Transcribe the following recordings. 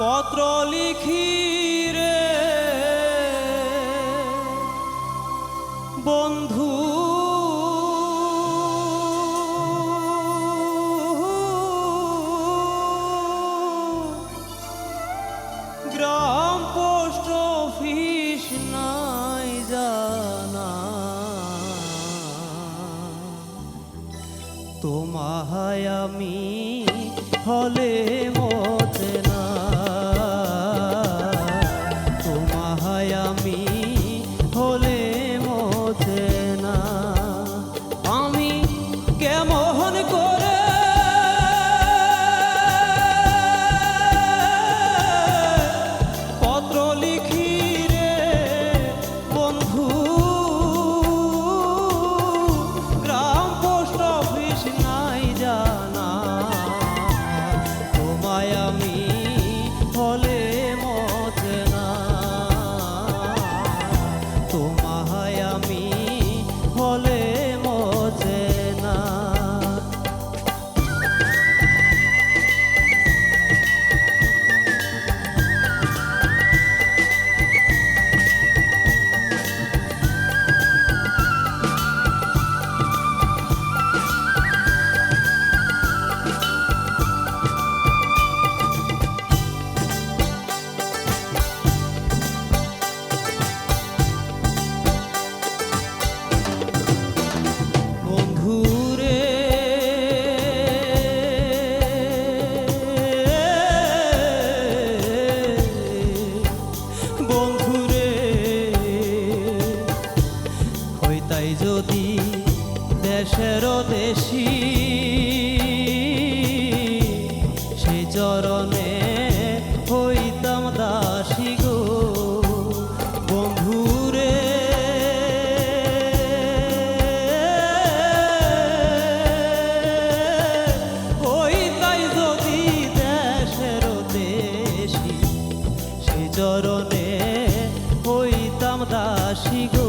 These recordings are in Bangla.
পত্র লিখি রে। বন্ধু গ্রাম পোস্ট অফিস নাই জানা। তোমায় আমি হলে দাসী গো।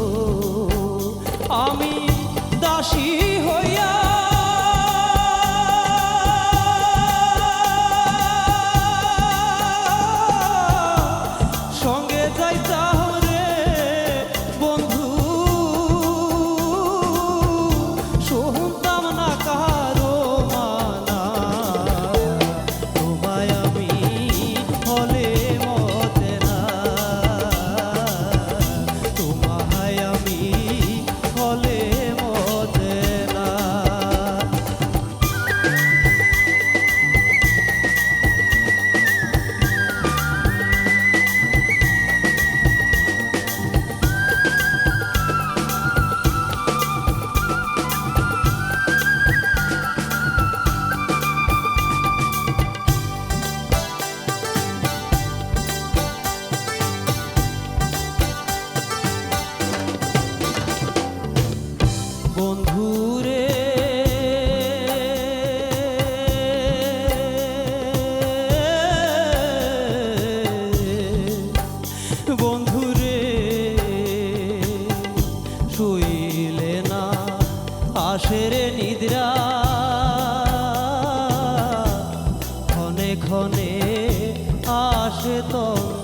আমি দাসী হই আকাশের নিদ্রা। ক্ষণে ক্ষণে আসে তোর